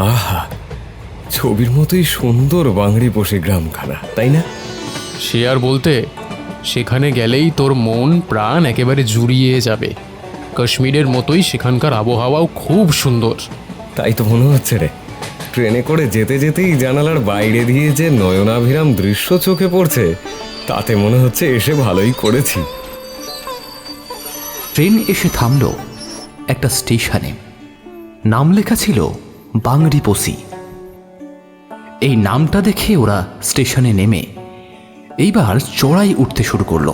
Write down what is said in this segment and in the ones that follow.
আহা ছবির মতোই সুন্দর বাংড়ি বসে গ্রামখানা তাই না? সে আর বলতে সেখানে গেলেই তোর মন প্রাণ একেবারে জুড়িয়ে যাবে। কাশ্মীরের মতোই সেখানকার আবহাওয়াও খুব সুন্দর। তাই তো মনে হচ্ছে রে। ট্রেনে করে যেতে যেতেই জানালার বাইরে দিয়ে যে নয়নাভিরাম দৃশ্য চোখে পড়ছে তাতে মনে হচ্ছে এসে ভালোই করেছি। ট্রেন এসে থামল একটা স্টেশনে। নাম লেখা ছিল বাংরিপোসি এই নামটা দেখে ওরা স্টেশনে নেমে এইবার চড়াই উঠতে শুরু করল।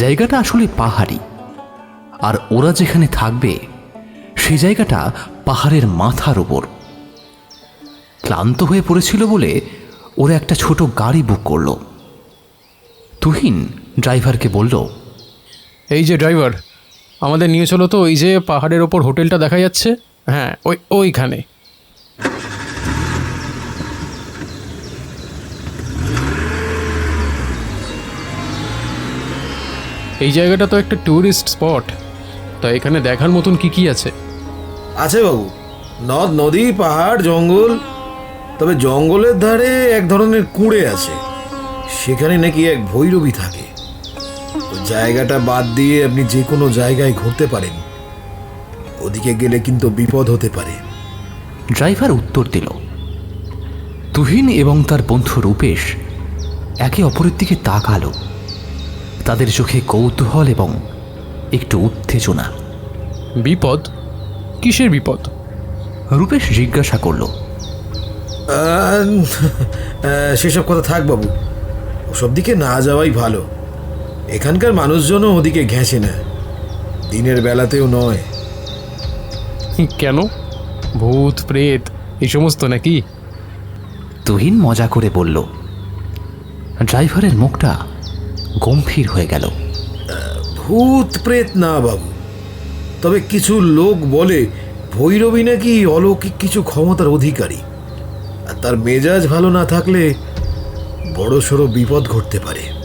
জায়গাটা আসলে পাহাড়ি, আর ওরা যেখানে থাকবে, সেই জায়গাটা পাহাড়ের মাথার ওপর ক্লান্ত হয়ে পড়েছিল বলে ওরা একটা ছোট গাড়ি বুক করল। তুহিন ড্রাইভারকে বলল, এই যে ড্রাইভার আমাদের নিয়ে চলো তো, ওই যে পাহাড়ের ওপর হোটেলটা দেখা যাচ্ছে। হ্যাঁ ওই, ওইখানে। এই জায়গাটা তো একটা ট্যুরিস্ট স্পট তা এখানে দেখার মতন কি কি আছে? আছে বাবু, নদ, নদী, পাহাড়, জঙ্গল। তবে জঙ্গলের ধারে এক ধরনের কুঁড়ে আছে। সেখানে নাকি এক ভৈরবী থাকে। জায়গাটা বাদ দিয়ে আপনি যে কোনো জায়গায় ঘুরতে পারেন। ওদিকে গেলে কিন্তু বিপদ হতে পারে। ড্রাইভার উত্তর দিল তুহিন এবং তার বন্ধু রূপেশ একে অপরের দিকে তাকালো। তাদের চোখে কৌতূহল এবং একটু উত্তেজনা। বিপদ? কিসের বিপদ? রূপেশ জিজ্ঞাসা করল সেসব কথা থাক বাবু। ওসব দিকে না যাওয়াই ভালো। এখানকার মানুষজনও ওদিকে ঘেঁষে না। দিনের বেলাতেও নয়। কেন? ভূত প্রেত এই সমস্ত নাকি? তুহিন মজা করে বলল ড্রাইভারের মুখটা গম্ভীর হয়ে গেল। ভূত প্রেত না বাবু। তবে কিছু লোক বলে ভৈরবী নাকি অলৌকিক কিছু ক্ষমতার অধিকারী। আর তার মেজাজ ভালো না থাকলে বড় সড়ো বিপদ ঘটতে পারে।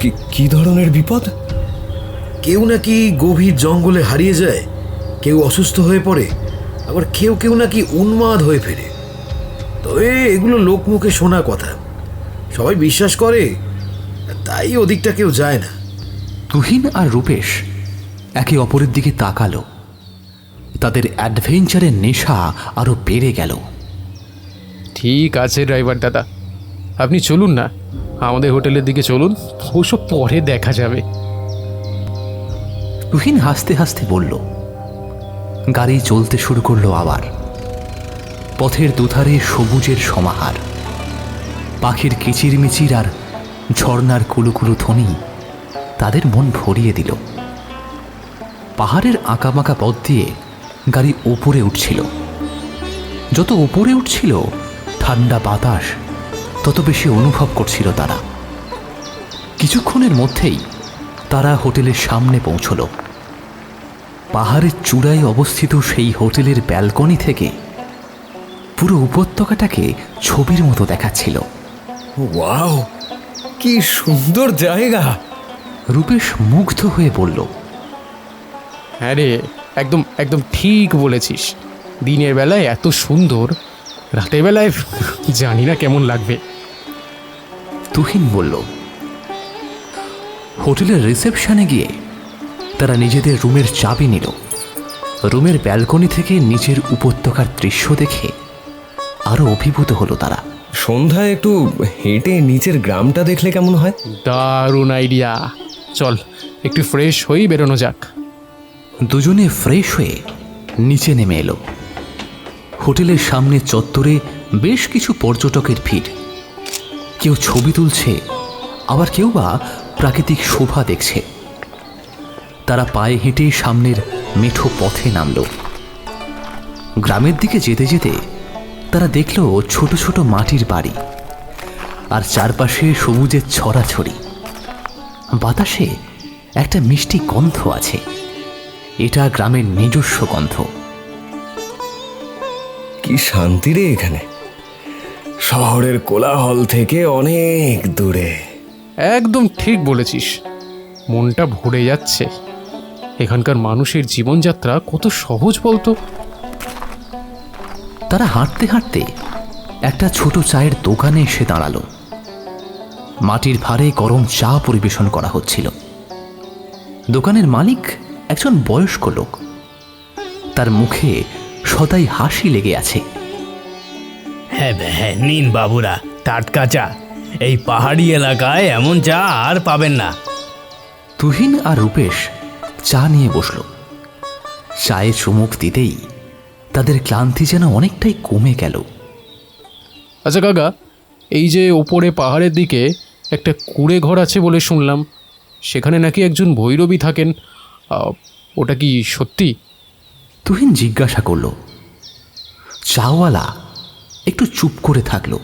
কি কি ধরনের বিপদ? কেউ নাকি গভীর জঙ্গলে হারিয়ে যায় কেউ অসুস্থ হয়ে পড়ে আবার কেউ কেউ নাকি উন্মাদ হয়ে ফেরে। তবে এগুলো লোকমুখে শোনা কথা। সবাই বিশ্বাস করে তাই ওদিকটা কেউ যায় না। তুহিন আর রূপেশ একে অপরের দিকে তাকালো। তাদের অ্যাডভেঞ্চারের নেশা আরও বেড়ে গেল। ঠিক আছে ড্রাইভার দাদা। আপনি চলুন না। আমাদের হোটেলের দিকে চলুন। ওসব পরে দেখা যাবে। তুহিন হাসতে হাসতে বলল, গাড়ি চলতে শুরু করল আবার। পথের দুধারে সবুজের সমাহার। পাখির কিচিরমিচির আর ঝর্নার কুলুকুলু ধ্বনি তাদের মন ভরিয়ে দিল। পাহাড়ের আঁকাবাঁকা পথ দিয়ে গাড়ি উপরে উঠছিল। যত উপরে উঠছিল, ঠান্ডা বাতাস তত বেশি অনুভব করছিল তারা। কিছুক্ষণের মধ্যেই তারা হোটেলের সামনে পৌঁছল। পাহাড়ের চূড়ায় অবস্থিত সেই হোটেলের ব্যালকনি থেকে পুরো উপত্যকাটাকে ছবির মতো দেখাচ্ছিল। ওয়াও কি সুন্দর জায়গা! রূপেশ মুগ্ধ হয়ে বলল হ্যাঁ রে একদম একদম ঠিক বলেছিস। দিনের বেলায় এত সুন্দর রাতের বেলায় জানি না কেমন লাগবে। তুহিন বলল হোটেলের রিসেপশনে গিয়ে তারা নিজেদের রুমের চাবি নিল। রুমের ব্যালকনি থেকে নিচের উপত্যকার দৃশ্য দেখে আরও অভিভূত হলো তারা। সন্ধ্যায় একটু হেঁটে নিচের গ্রামটা দেখলে কেমন হয়? দারুণ আইডিয়া। চল একটু ফ্রেশ হয়েই বেরোনো যাক। দুজনে ফ্রেশ হয়ে নিচে নেমে এলো। হোটেলের সামনে চত্বরে বেশ কিছু পর্যটকের ভিড়। কেউ ছবি তুলছে, আবার কেউ বা প্রাকৃতিক শোভা দেখছে। তারা পায়ে হেঁটে সামনের মেঠো পথে নামল। গ্রামের দিকে যেতে যেতে তারা দেখল ছোট ছোট মাটির বাড়ি আর চারপাশে সবুজের ছড়াছড়ি। বাতাসে একটা মিষ্টি গন্ধ আছে। এটা গ্রামের নিজস্ব গন্ধ। কি শান্তি রে এখানে? শহরের কোলাহল থেকে অনেক দূরে। একদম ঠিক বলেছিস। মনটা ভরে যাচ্ছে। এখানকার মানুষের জীবনযাত্রা কত সহজ বলতো? তারা হাঁটতে হাঁটতে একটা ছোট চায়ের দোকানে এসে দাঁড়াল। মাটির ভারে গরম চা পরিবেশন করা হচ্ছিল। দোকানের মালিক একজন বয়স্ক লোক। তার মুখে সদাই হাসি লেগে আছে। হ্যাঁ হ্যাঁ নিন বাবুরা টাটকা চা। এই পাহাড়ি এলাকায় এমন চা আর পাবেন না। তুহিন আর রূপেশ চা নিয়ে বসল। চায়ে চুমুক দিতেই তাদের ক্লান্তি যেন অনেকটাই কমে গেল। আচ্ছা কাকা এই যে ওপরে পাহাড়ের দিকে একটা কুড়ে ঘর আছে বলে শুনলাম সেখানে নাকি একজন ভৈরবী থাকেন। ওটা কি সত্যি? তুহিন জিজ্ঞাসা করল চাওয়ালা একটু চুপ করে থাকল।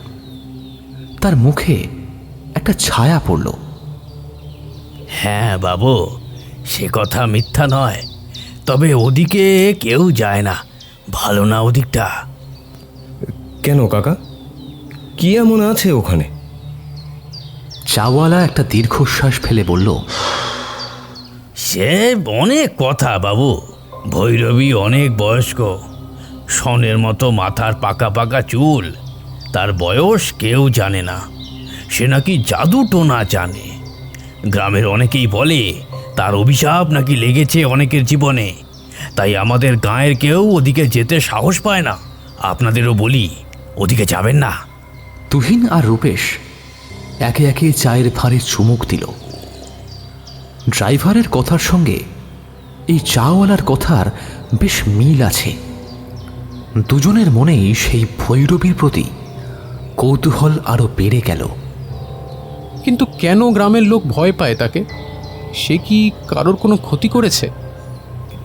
তার মুখে একটা ছায়া পড়ল। হ্যাঁ বাবু সে কথা মিথ্যা নয়। তবে ওদিকে কেউ যায় না। ভালো না ওদিকটা। কেন কাকা? কি এমন আছে ওখানে? চাওয়ালা একটা দীর্ঘশ্বাস ফেলে বলল সে অনেক কথা বাবু। ভৈরবী অনেক বয়স্ক। সনের মতো মাথার পাকা পাকা চুল। তার বয়স কেউ জানে না। সে নাকি জাদু টোনা জানে। গ্রামের অনেকেই বলে, তার অভিশাপ নাকি লেগেছে অনেকের জীবনে। তাই আমাদের গাঁয়ের কেউ ওদিকে যেতে সাহস পায় না। আপনাদেরও বলি, ওদিকে যাবেন না। তুহিন আর রূপেশ একে একে চায়ের ফাঁড়ে চুমুক দিল। ড্রাইভারের কথার সঙ্গে এই চাওয়ালার কথার বেশ মিল আছে। দুজনের মনেই সেই ভৈরবীর প্রতি কৌতূহল আরও বেড়ে গেল। কিন্তু কেন গ্রামের লোক ভয় পায় তাকে? সে কি কারোর কোনো ক্ষতি করেছে?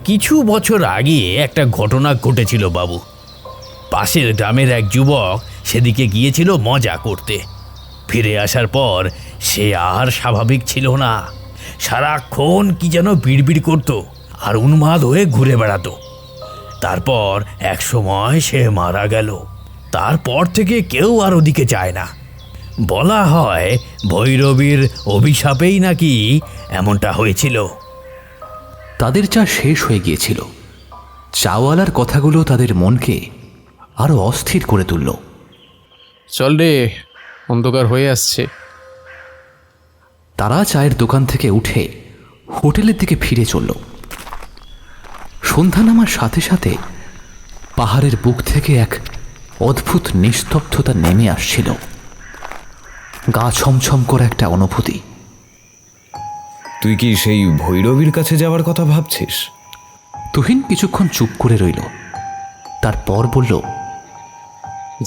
কিছু বছর আগে একটা ঘটনা ঘটেছিল বাবু। পাশের গ্রামের এক যুবক সেদিকে গিয়েছিল মজা করতে। ফিরে আসার পর সে আর স্বাভাবিক ছিল না। সারাক্ষণ কি যেন বিড়বিড় করত। আর উন্মাদ হয়ে ঘুরে বেড়াতো। তারপর এক সময় সে মারা গেল। তারপর থেকে কেউ আর ওদিকে যায় না। বলা হয় ভৈরবীর অভিশাপেই নাকি এমনটা হয়েছিল। তাদের চা শেষ হয়ে গিয়েছিল। চাওয়ালার কথাগুলো তাদের মনকে আরও অস্থির করে তুলল। চল রে অন্ধকার হয়ে আসছে। তারা চায়ের দোকান থেকে উঠে হোটেলের দিকে ফিরে চলল। সন্ধ্যা নামার সাথে সাথে পাহাড়ের বুক থেকে এক অদ্ভুত নিস্তব্ধতা নেমে আসছিল। গা ছমছম করে একটা অনুভূতি। তুই কি সেই ভৈরবীর কাছে যাওয়ার কথা ভাবছিস? তুহিন কিছুক্ষণ চুপ করে রইল। তারপর বলল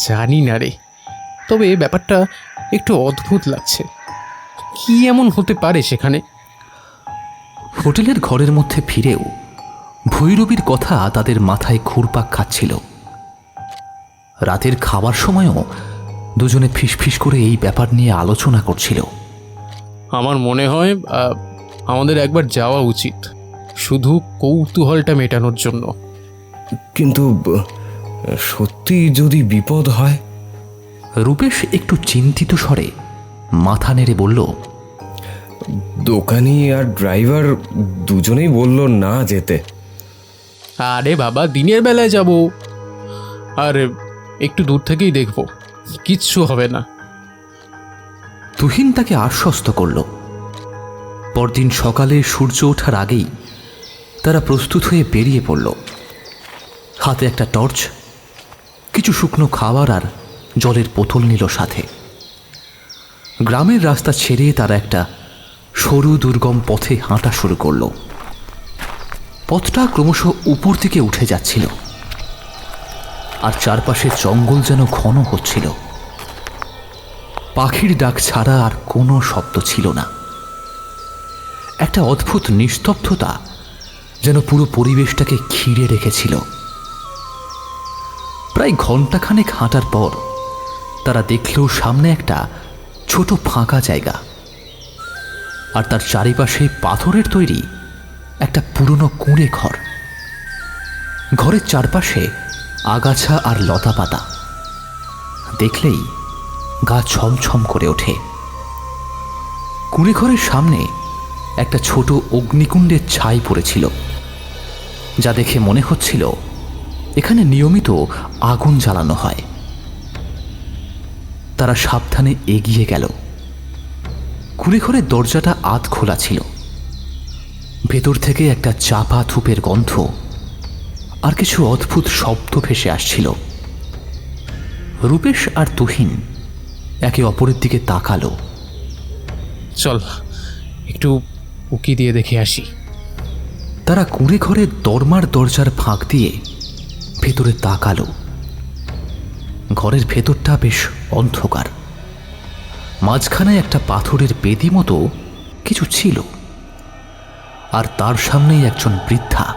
জানি না রে তবে ব্যাপারটা একটু অদ্ভুত লাগছে। কি এমন হতে পারে সেখানে? হোটেলের ঘরের মধ্যে ফিরেও ভৈরবীর কথা তাদের মাথায় ঘুরপাক খাচ্ছিল। রাতের খাবার সময়ও দুজনে ফিসফিস করে এই ব্যাপার নিয়ে আলোচনা করছিল। আমার মনে হয় আমাদের একবার যাওয়া উচিত। শুধু কৌতূহলটা মেটানোর জন্য। কিন্তু সত্যি যদি বিপদ হয়? রূপেশ একটু চিন্তিত স্বরে মাথা নেড়ে বলল দোকানি আর ড্রাইভার দুজনেই বলল না যেতে। আরে বাবা, দিনের বেলায় যাব। আর, একটু দূর থেকেই দেখব। কিচ্ছু হবে না। তুহিন তাকে আশ্বস্ত করল। পরদিন সকালে সূর্য ওঠার আগেই তারা প্রস্তুত হয়ে বেরিয়ে পড়ল। হাতে একটা টর্চ, কিছু শুকনো খাবার আর জলের বোতল নিল সাথে। গ্রামের রাস্তা ছেড়ে তারা একটা সরু দুর্গম পথে হাঁটা শুরু করল। পথটা ক্রমশ উপর থেকে উঠে যাচ্ছিল। আর চারপাশে জঙ্গল যেন ঘন হচ্ছিল। পাখির ডাক ছাড়া আর কোনো শব্দ ছিল না। একটা অদ্ভুত নিস্তব্ধতা যেন পুরো পরিবেশটাকে ঘিরে রেখেছিল। প্রায় ঘন্টাখানেক হাঁটার পর তারা দেখল সামনে একটা ছোট ফাঁকা জায়গা। আর তার চারিপাশে পাথরের তৈরি একটা পুরনো কুঁড়ে ঘর। ঘরের চারপাশে আগাছা আর লতাপাতা। দেখলেই গা ছমছম করে ওঠে। কুঁড়ে ঘরের সামনে একটা ছোট অগ্নিকুণ্ডের ছাই পড়েছিল, যা দেখে মনে হচ্ছিল এখানে নিয়মিত আগুন জ্বালানো হয়। তারা সাবধানে এগিয়ে গেল। কুড়িঘরের দরজাটা আধ খোলা ছিল। ভেতর থেকে একটা চাপা থুপের গন্ধ আর কিছু অদ্ভুত শব্দ ভেসে আসছিল। রূপেশ আর তুহিন একে অপরের দিকে তাকালো। চল একটু উকি দিয়ে দেখে আসি। তারা কুঁড়ে ঘরের দরমার দরজার ফাঁক দিয়ে ভেতরে তাকালো। ঘরের ভেতরটা বেশ অন্ধকার। মাঝখানে একটা পাথরের বেদি মতো কিছু ছিল। আর তার সামনেই একজন বৃদ্ধা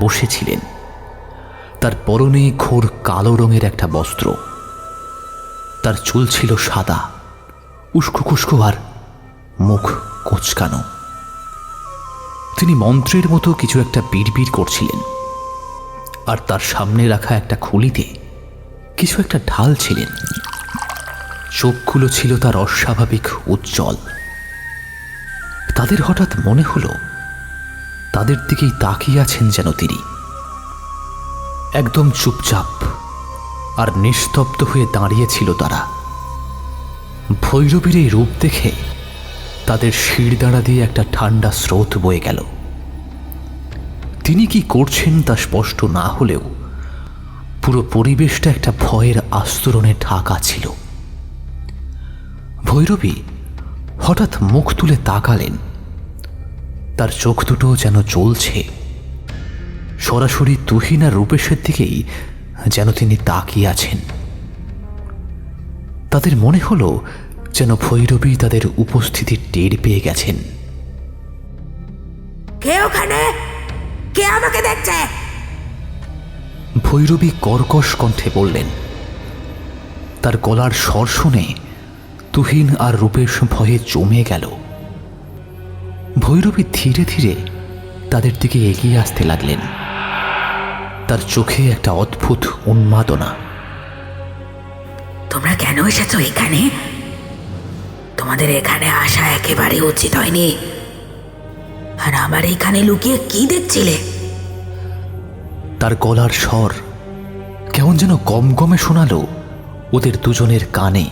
বসেছিলেন। তার পরনে ঘোর কালো রঙের একটা বস্ত্র। তার চুল ছিল সাদা, উস্কো আর মুখ কোচকানো। তিনি মন্ত্রের মতো কিছু একটা বিড়বিড় করছিলেন। আর তার সামনে রাখা একটা খুলিতে কিছু একটা ঢাল ছিলেন। চোখগুলো ছিল তার অস্বাভাবিক উজ্জ্বল। তাদের হঠাৎ মনে হলো তাদের দিকেই তাকিয়ে আছেন যেন তিনি। একদম চুপচাপ আর নিস্তব্ধ হয়ে দাঁড়িয়েছিল তারা। ভৈরবীর এই রূপ দেখে তাদের শিরদাঁড়া দিয়ে একটা ঠান্ডা স্রোত বয়ে গেল। তিনি কি করছেন তা স্পষ্ট না হলেও পুরো পরিবেশটা একটা ভয়ের আস্তরণে ঢাকা ছিল। ভৈরবী হঠাৎ মুখ তুলে তাকালেন। তার চোখ দুটো যেন জ্বলছে। সরাসরি তুহিন আর রূপেশের দিকেই যেন তিনি তাকিয়ে আছেন। তাদের মনে হলো যেন ভৈরবী তাদের উপস্থিতি টের পেয়ে গেছেন। কে ওখানে? কে আমাকে দেখছে? ভৈরবী কর্কশ কণ্ঠে বললেন তার গলার স্বর শুনে তুহিন আর রূপেশ ভয়ে জমে গেল। ভৈরবী ধীরে ধীরে তাদের দিকে এগিয়ে আসতে লাগলেন। তার চোখে একটা অদ্ভুত উন্মাদনা। তোমরা কেন এসেছ এখানে? তোমাদের এখানে আসা একেবারে উচিত হয়নি। আর আমার এখানে লুকিয়ে কি দেখছিলে? তার গলার স্বর কেমন যেন গমগমে শোনালো ওদের দুজনের কানে।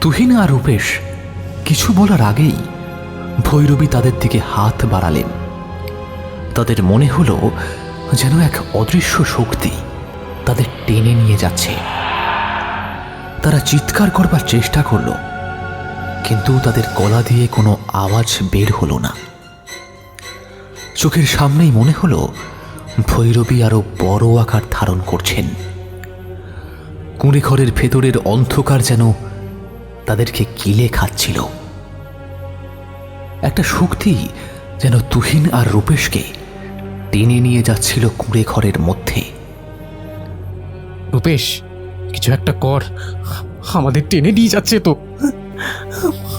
তুহিন আর রূপেশ কিছু বলার আগেই ভৈরবী তাদের দিকে হাত বাড়ালেন। তাদের মনে হলো যেন এক অদৃশ্য শক্তি তাদের টেনে নিয়ে যাচ্ছে। তারা চিৎকার করবার চেষ্টা করল, কিন্তু তাদের গলা দিয়ে কোনো আওয়াজ বের হলো না। চোখের সামনেই মনে হলো ভৈরবী আরও বড় আকার ধারণ করছেন। কুঁড়ে ঘরের ভেতরের অন্ধকার যেন তাদেরকে কিলে খাচ্ছিল। একটা শক্তি যেন তুহিন আর রূপেশকে টেনে নিয়ে যাচ্ছিল কুঁড়ে ঘরের মধ্যে। রূপেশ কিছু একটা কর। আমাদের টেনে নিয়ে যাচ্ছে তো।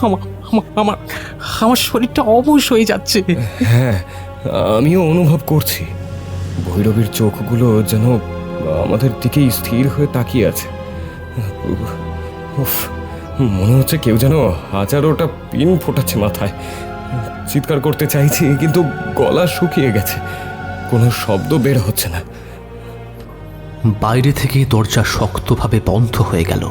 আমার আমার- আমার আমার শরীরটা অবশ হয়ে যাচ্ছে। হ্যাঁ আমিও অনুভব করছি। ভৈরবীর চোখগুলো যেন আমাদের দিকেই স্থির হয়ে তাকিয়ে আছে। উফ মনে হচ্ছে কেউ যেন হাজারোটা পিন ফোটাচ্ছে মাথায়। চিৎকার করতে চাইছি, কিন্তু গলা শুকিয়ে গেছে। কোনো শব্দ বের হচ্ছে না। বাইরে থেকে দরজা শক্তভাবে বন্ধ হয়ে গেল।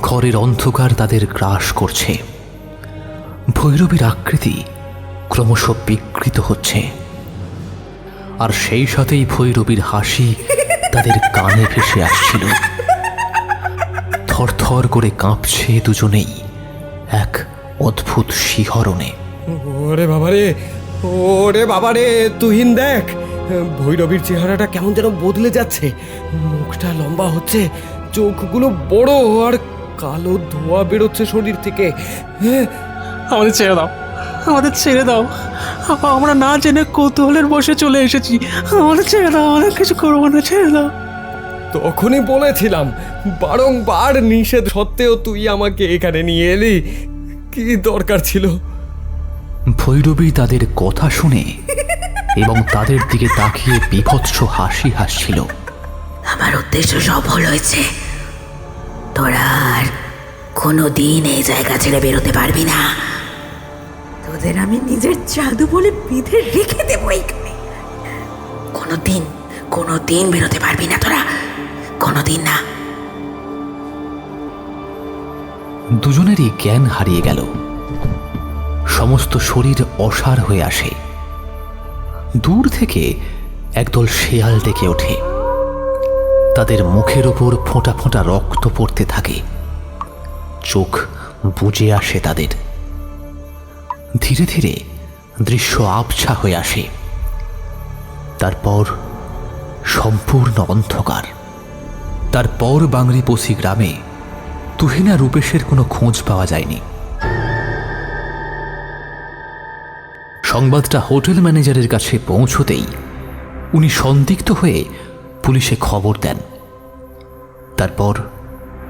ঘরের অন্ধকার তাদের গ্রাস করছে। ভৈরবীর আকৃতি ক্রমশ বিকৃত হচ্ছে। আর সেই সাথেই ভৈরবীর হাসি তাদের কানে ভেসে আসছিল। থরথর করে কাঁপছে দুজনেই, এক অদ্ভুত শিহরণে। ওরে বাবারে ওরে বাবারে তুহিন দেখ ভৈরবীর চেহারাটা কেমন যেন বদলে যাচ্ছে। মুখটা লম্বা হচ্ছে চোখগুলো বড় আর কালো ধোয়া বেরোচ্ছে শরীর থেকে। হ্যাঁ আমাদের ছেড়ে দাও আমাদের ছেড়ে দাও। আমরা না জেনে কৌতূহলের বসে চলে এসেছি। আমাদের ছেড়ে দাও আমরা কিছু করব না ছেড়ে দাও। তখনই বলেছিলাম বারংবার নিষেধ সত্ত্বেও তুই আমাকে এখানে নিয়ে এলি। কি দরকার ছিল? ভৈরবী তাদের কথা শুনে এবং তাদের দিকে তাকিয়ে বিভৎস হাসি হাসছিল। আমার উদ্দেশ্য সফল হয়েছে। তোরা আর কোনো দিন এই জায়গা ছেড়ে বেরোতে পারবি না। তোদের আমি নিজের জাদু বলে বেঁধে রেখে দেবো এইখানে। কোনো দিন কোনো দিন বেরোতে পারবি না তোরা। কোনো দিন না। দুজনেরই জ্ঞান হারিয়ে গেল। সমস্ত শরীর অসার হয়ে আসে। দূর থেকে একদল শেয়াল ডেকে ওঠে। তাদের মুখের ওপর ফোঁটা ফোঁটা রক্ত পড়তে থাকে। চোখ বুজে আসে তাদের। ধীরে ধীরে দৃশ্য আবছা হয়ে আসে। তারপর সম্পূর্ণ অন্ধকার। তারপর বাংরিপোসি গ্রামে তুহিনা রূপেশের কোনো খোঁজ পাওয়া যায়নি। সংবাদটা হোটেল ম্যানেজারের কাছে পৌঁছতেই উনি সন্দিগ্ধ হয়ে পুলিশে খবর দেন। তারপর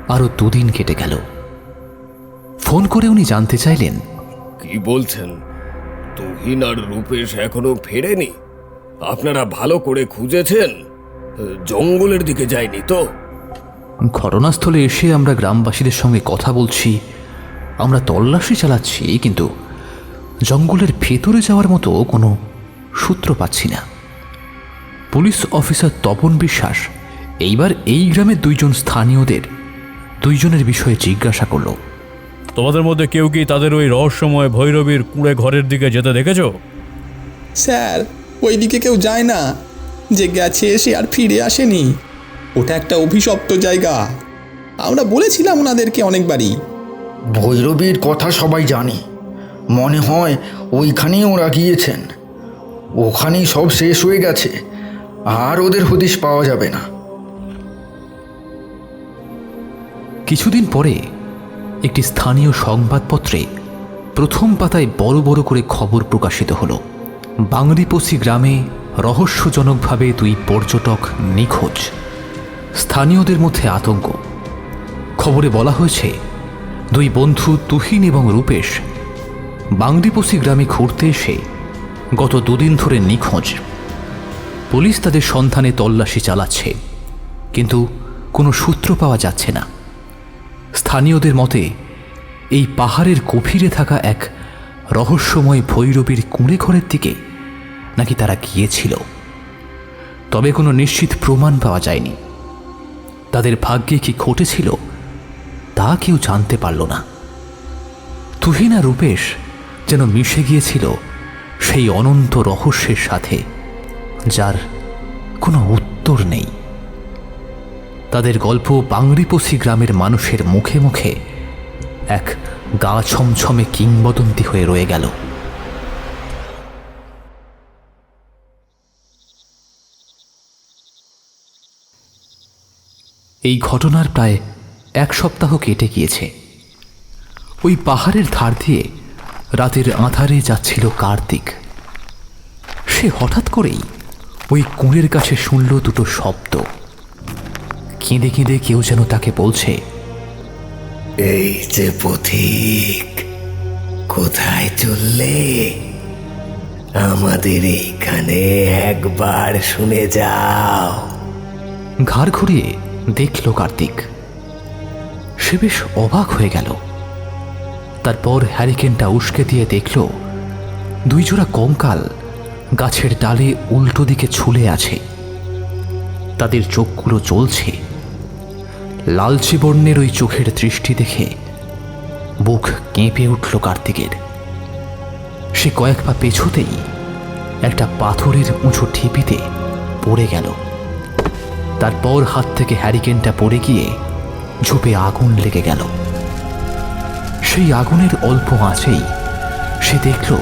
আরও দুদিন কেটে গেল। ফোন করে উনি জানতে চাইলেন, কি বলছেন? তুহিন আর রূপেশ এখনও ফেরেনি? আপনারা ভালো করে খুঁজেছেন? জঙ্গলের দিকে যায়নি তো? ঘটনাস্থলে এসে আমরা গ্রামবাসীদের সঙ্গে কথা বলছি। আমরা তল্লাশি চালাচ্ছি কিন্তু জঙ্গলের ভেতরে যাওয়ার মতো কোনো সূত্র পাচ্ছি না। পুলিশ অফিসার তপন বিশ্বাস এইবার এই গ্রামের দুইজন স্থানীয়দের দুইজনের বিষয়ে জিজ্ঞাসা করল। তোমাদের মধ্যে কেউ কি তাদের ওই রহস্যময় ভৈরবীর কুঁড়ে ঘরের দিকে যেতে দেখেছ? স্যার ওই দিকে কেউ যায় না। যে গেছে সে আর ফিরে আসেনি। ওটা একটা অভিশপ্ত জায়গা। আমরা বলেছিলাম ওনাদেরকে অনেকবারই। ভৈরবীর কথা সবাই জানে। মনে হয় ওইখানেই ওরা গিয়েছেন। ওখানেই সব শেষ হয়ে গেছে। আর ওদের হদিশ পাওয়া যাবে না। কিছুদিন পরে একটি স্থানীয় সংবাদপত্রে প্রথম পাতায় বড় বড় করে খবর প্রকাশিত হল। বাংরিপোসি গ্রামে রহস্যজনকভাবে দুই পর্যটক নিখোঁজ। স্থানীয়দের মধ্যে আতঙ্ক। খবরে বলা হয়েছে, দুই বন্ধু তুহিন এবং রূপেশ বাংরিপোসি গ্রামে ঘুরতে এসে গত দুদিন ধরে নিখোঁজ। পুলিশ তাদের সন্ধানে তল্লাশি চালাচ্ছে, কিন্তু কোনো সূত্র পাওয়া যাচ্ছে না। স্থানীয়দের মতে, এই পাহাড়ের গভীরে থাকা এক রহস্যময় ভৈরবীর কুঁড়ে ঘরের দিকে নাকি তারা গিয়েছিল। তবে কোনো নিশ্চিত প্রমাণ পাওয়া যায়নি। তাদের ভাগ্যে কি ঘটেছিল, তা কেউ জানতে পারল না। তুহিনা রূপেশ যেন মিশে গিয়েছিল সেই অনন্ত রহস্যের সাথে, যার কোনো উত্তর নেই। তাদের গল্প বাংরিপোসি গ্রামের মানুষের মুখে মুখে এক গা ছমছমে কিংবদন্তি হয়ে রয়ে গেল। এই ঘটনার প্রায় এক সপ্তাহ কেটে গিয়েছে। ওই পাহাড়ের ধার দিয়ে রাতের আঁধারে যাচ্ছিল কার্তিক। সে হঠাৎ করেই ওই কুঁড়ের কাছে শুনল দুটো শব্দ। কেঁদে কেঁদে কেউ যেন তাকে বলছে এই যে পথিক কোথায় চললে? আমাদের এইখানে একবার শুনে যাও। ঘাড় ঘুরিয়ে দেখল কার্তিক। সে বেশ অবাক হয়ে গেল। তারপর হ্যারিকেনটা উস্কে দিয়ে দেখল দুই জোড়া কঙ্কাল গাছের ডালে উল্টো দিকে ছুলে আছে। তাদের চোখগুলো চলছে লালচে বর্ণের ওই চোখের দৃষ্টি দেখে বুক কেঁপে উঠল কার্তিকের। সে কয়েক পা পেছোতেই একটা পাথরের উঁচু ঠিপিতে পড়ে গেল। তারপর হাত থেকে হ্যারিকেনটা পড়ে গিয়ে ঝোপে আগুন লেগে গেল। সেই আগুনের অল্প আছেই সে দেখল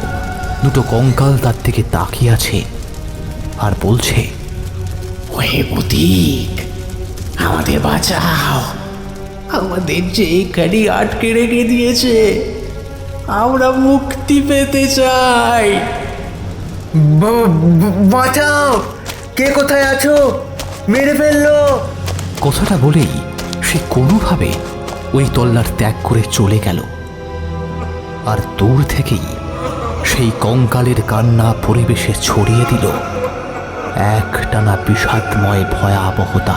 দুটো কঙ্কাল তার থেকে তাকিয়ে আছে আর বলছে ওহে আমাদের বাঁচাও। আমাদের যে এখানে আটকে রেখে দিয়েছে আমরা মুক্তি পেতে চাই। বাঁচাও! কে কোথায় আছো? মেরে ফেলল। কথাটা বলেই সে কোনোভাবে ওই তল্লার ত্যাগ করে চলে গেল। আর দূর থেকেই সেই কঙ্কালের কান্না পরিবেশে ছড়িয়ে দিল। এক টানা বিষাদময় ভয়াবহতা।